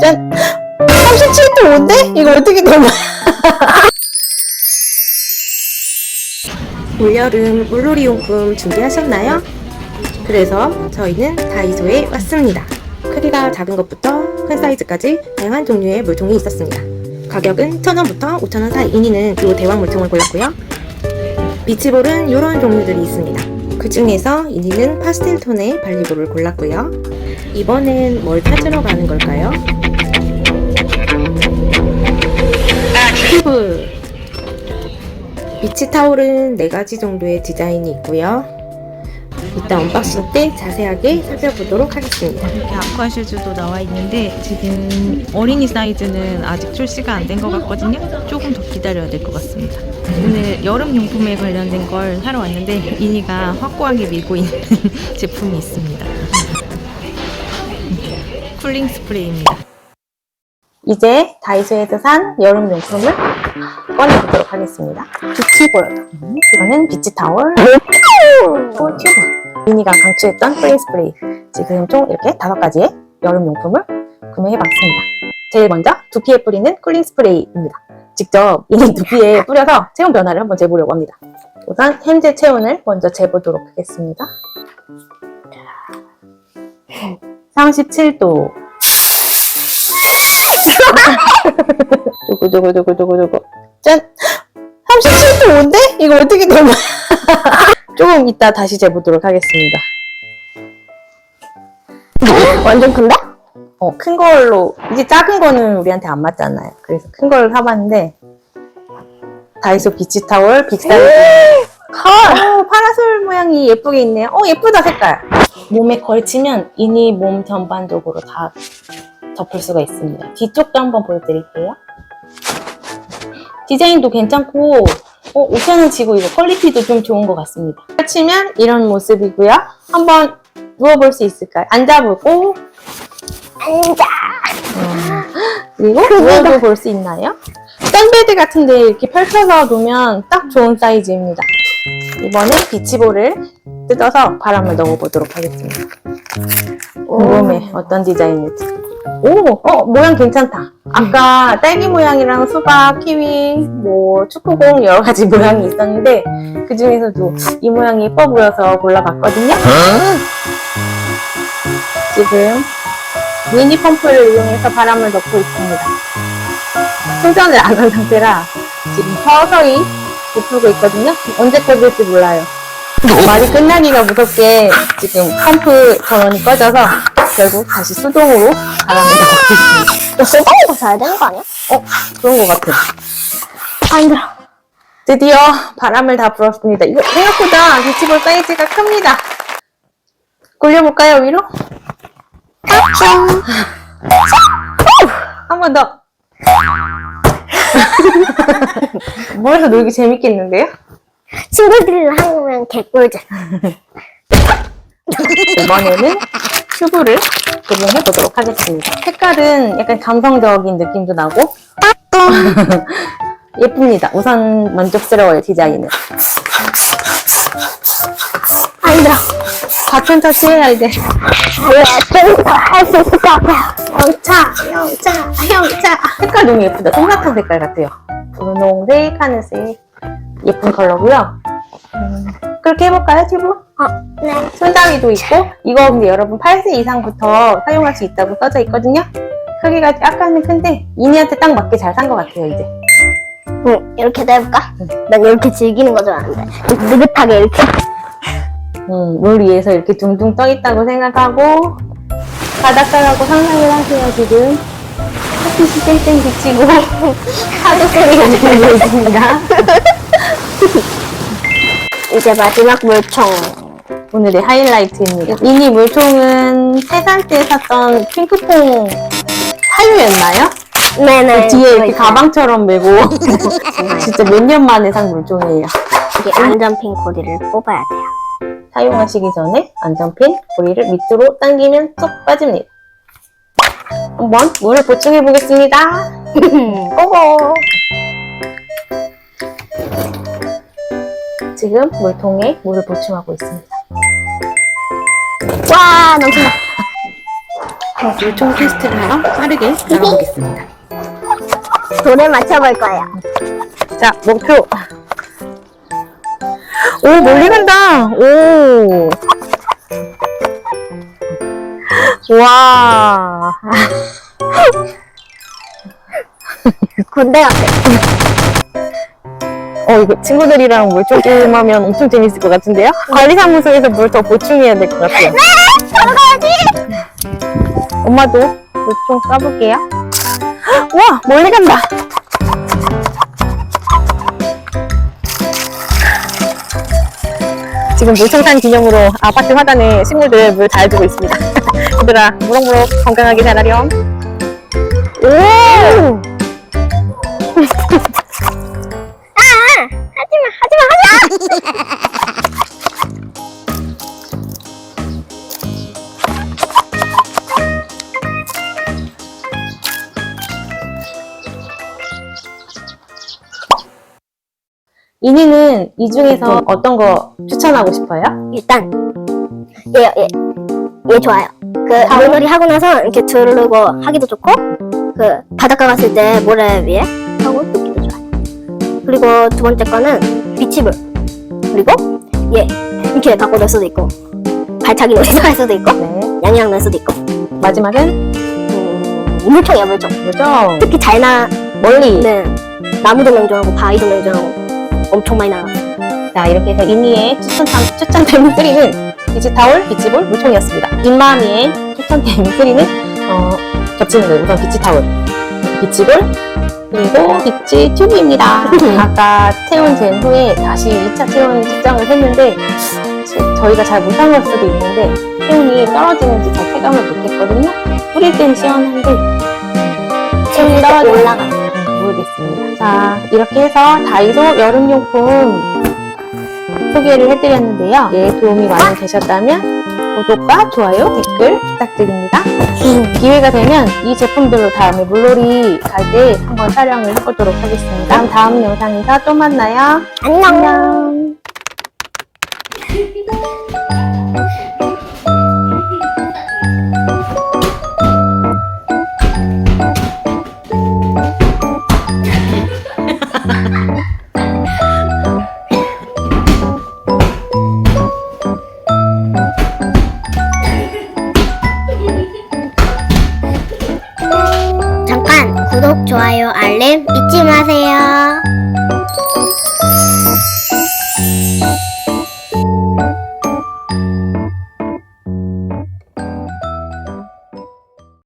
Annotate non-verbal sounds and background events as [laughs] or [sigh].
짠 37.5인데? 이거 어떻게 된 거야? 올여름 물놀이 용품 준비하셨나요? 그래서 저희는 다이소에 왔습니다. 크기가 작은 것부터 큰 사이즈까지 다양한 종류의 물통이 있었습니다. 가격은 1,000원부터 5,000원 사이 이니는 이 대왕 물통을 골랐고요. 비치볼은 이런 종류들이 있습니다. 그 중에서 이니는 파스텔 톤의 발리볼을 골랐고요. 이번엔 뭘 찾으러 가는 걸까요? 튜브 비치 타올은 4가지 정도의 디자인이 있고요. 이따 언박싱 때 자세하게 살펴보도록 하겠습니다. 이렇게 아쿠아 슈즈도 나와 있는데 지금 어린이 사이즈는 아직 출시가 안 된 것 같거든요. 조금 더 기다려야 될 것 같습니다. 오늘 여름 용품에 관련된 걸 사러 왔는데 이니가 확고하게 밀고 있는 [laughs] 제품이 있습니다. 쿨링 스프레이입니다. 이제 다이소에서 산 여름 용품을 꺼내보도록 하겠습니다. 비치볼. 이거는 비치 타월. 또 튜브. 미니가 강추했던 프레이 스프레이. 지금 총 이렇게 다섯 가지의 여름 용품을 구매해봤습니다. 제일 먼저 두피에 뿌리는 쿨링 스프레이입니다. 직접 이 두피에 뿌려서 체온 변화를 한번 재보려고 합니다. 우선 현재 체온을 먼저 재보도록 하겠습니다. 37도. [laughs] 두구두구두구두구두구. 짠! 37.5인데? 이거 어떻게 된 거야? 조금 이따 다시 재보도록 하겠습니다. 완전 큰데? 어, 큰 걸로, 이제 작은 거는 우리한테 안 맞잖아요. 그래서 큰 걸 사봤는데, 다이소 비치 타월 빅사이즈. 어, 파라솔 모양이 예쁘게 있네요. 어, 예쁘다, 색깔. 몸에 걸치면 이니 몸 전반적으로 다 덮을 수가 있습니다. 뒤쪽도 한번 보여드릴게요. 디자인도 괜찮고, 어, 5천원 치고 이거 퀄리티도 좀 좋은 것 같습니다. 걸치면 이런 모습이고요. 한번 누워볼 수 있을까요? 앉아보고, 앉아. 그리고 누워도 볼 수 있나요? 썬베드 같은데 이렇게 펼쳐서 놓으면 딱 좋은 사이즈입니다. 이번엔 비치볼을 뜯어서 바람을 넣어보도록 하겠습니다. 궁금해 어떤 디자인일지. 오, 어 모양 괜찮다. 아까 딸기 모양이랑 수박, 키위, 뭐 축구공 여러 가지 [laughs] 모양이 있었는데 그 중에서도 이 모양이 예뻐 보여서 골라봤거든요. 지금 미니 펌프를 이용해서 바람을 넣고 있습니다. 충전을 안 한 상태라 지금 서서히 부풀고 있거든요. 언제 꺼질지 몰라요. 말이 끝나기가 무섭게 지금 펌프 전원이 꺼져서 결국 다시 수동으로 바람을 넣고 있습니다. 너 수동으로 사야 되는 거 아니야? 어? 그런 것 같아. 안 들어. 드디어 바람을 다 불었습니다. 이거 생각보다 비치볼 사이즈가 큽니다. 굴려볼까요, 위로? 한 번 더. [laughs] 모여서 놀기 재밌겠는데요? 친구들이랑 하면 개꿀잼. [laughs] 이번에는 튜브를 구분해 보도록 하겠습니다. 색깔은 약간 감성적인 느낌도 나고 [laughs] 예쁩니다. 우선 만족스러워요, 디자인은. 안 들어. 같은 터치 해야 돼. 왜좀더할수 있을 것 같아요. 영차, 영차, 영차. 색깔 너무 예쁘다. 솜사탕 색깔 같아요. 분홍색, 하늘색. 예쁜 컬러고요. 음, 그렇게 해볼까요, 튜브? 어, 네. 손잡이도 있고, 이거 근데 여러분 8세 이상부터 사용할 수 있다고 써져 있거든요. 크기가 약간은 큰데, 이니한테 딱 맞게 잘 산 것 같아요, 이제. 응, 이렇게도 해볼까? 난 이렇게 즐기는 거 좋아하는데. 느긋하게 이렇게. 음, 물 위에서 이렇게 둥둥 떠 있다고 생각하고, 바닷가라고 상상을 하세요, 지금. 햇빛이 땡땡 비치고, [laughs] 파도 소리가 들리고 있습니다. [laughs] 이제 마지막 물총. 오늘의 하이라이트입니다. 이니 물총은 3살 때 샀던 핑크퐁 사유였나요? 네네. 뒤에 이렇게 가방처럼 메고 [laughs] 진짜 몇 년 만에 산 물총이에요. 이게 안전핀 고리를 뽑아야 돼요. 사용하시기 전에 안전핀 고리를 밑으로 당기면 쏙 빠집니다. 한번 물을 보충해 보겠습니다. [laughs] 고고. 지금 물통에 물을 보충하고 있습니다. 와, 넘친다. 물총 테스트를 하러 빠르게 나가보겠습니다. 돌에 맞춰볼 거예요. 자, 목표. 오, 멀리 간다. 오. 와. 군대 같아. 어, 이거 친구들이랑 물총 게임 하면 엄청 재밌을 것 같은데요? 관리사무소에서 물 더 보충해야 될 것 같아요. 네! 바로 가야지! 엄마도 물총 쏴볼게요. 와, 멀리 간다. 지금 물총산 기념으로 아파트 화단에 식물들 물 잘 주고 있습니다. [laughs] 얘들아, 무럭무럭 건강하게 자라렴. 오! 이니는 이 중에서 어떤 거 추천하고 싶어요? 일단, 얘, 얘, 얘 좋아요. 그, 물놀이 하고 나서 이렇게 두르고 하기도 좋고, 그, 바닷가 갔을 때 모래 위에 하고 눕기도 좋아요. 그리고 두 번째 거는 비치볼. 그리고 얘, 이렇게 갖고 놀 수도 있고, 발차기 놀이도 할 수도 있고, 네. 양이랑 놀 수도 있고, 마지막은 음, 물총이야, 물총. 뭐죠? 특히 잘 나는 멀리. 나무도 냉정하고 바위도 냉정하고 엄청 많이 나가. 자, 이렇게 해서 이니의 추천템, 추천템 3는 비치타올, 비치볼, 물총이었습니다. 인마미의 추천템 3는 어, 겹치는 거예요. 우선 비치타올, 비치볼, 그리고 비치 튜브입니다. 아까 체온된 후에 다시 2차 체온 측정을 했는데 저희가 잘 못한 걸 수도 있는데 체온이 떨어지는지 잘 체감을 못했거든요. 뿌릴 땐 시원한데 체온이 올라가. 음, 모르겠습니다. 자, 이렇게 해서 다이소 여름용품 소개를 해드렸는데요. 예, 도움이 많이 되셨다면 구독과 좋아요, 댓글 부탁드립니다. 기회가 되면 이 제품들로 다음에 물놀이 갈 때 한번 촬영을 해보도록 하겠습니다. 다음, 다음 영상에서 또 만나요. 안녕. 안녕. 구독, 좋아요, 알림 잊지 마세요.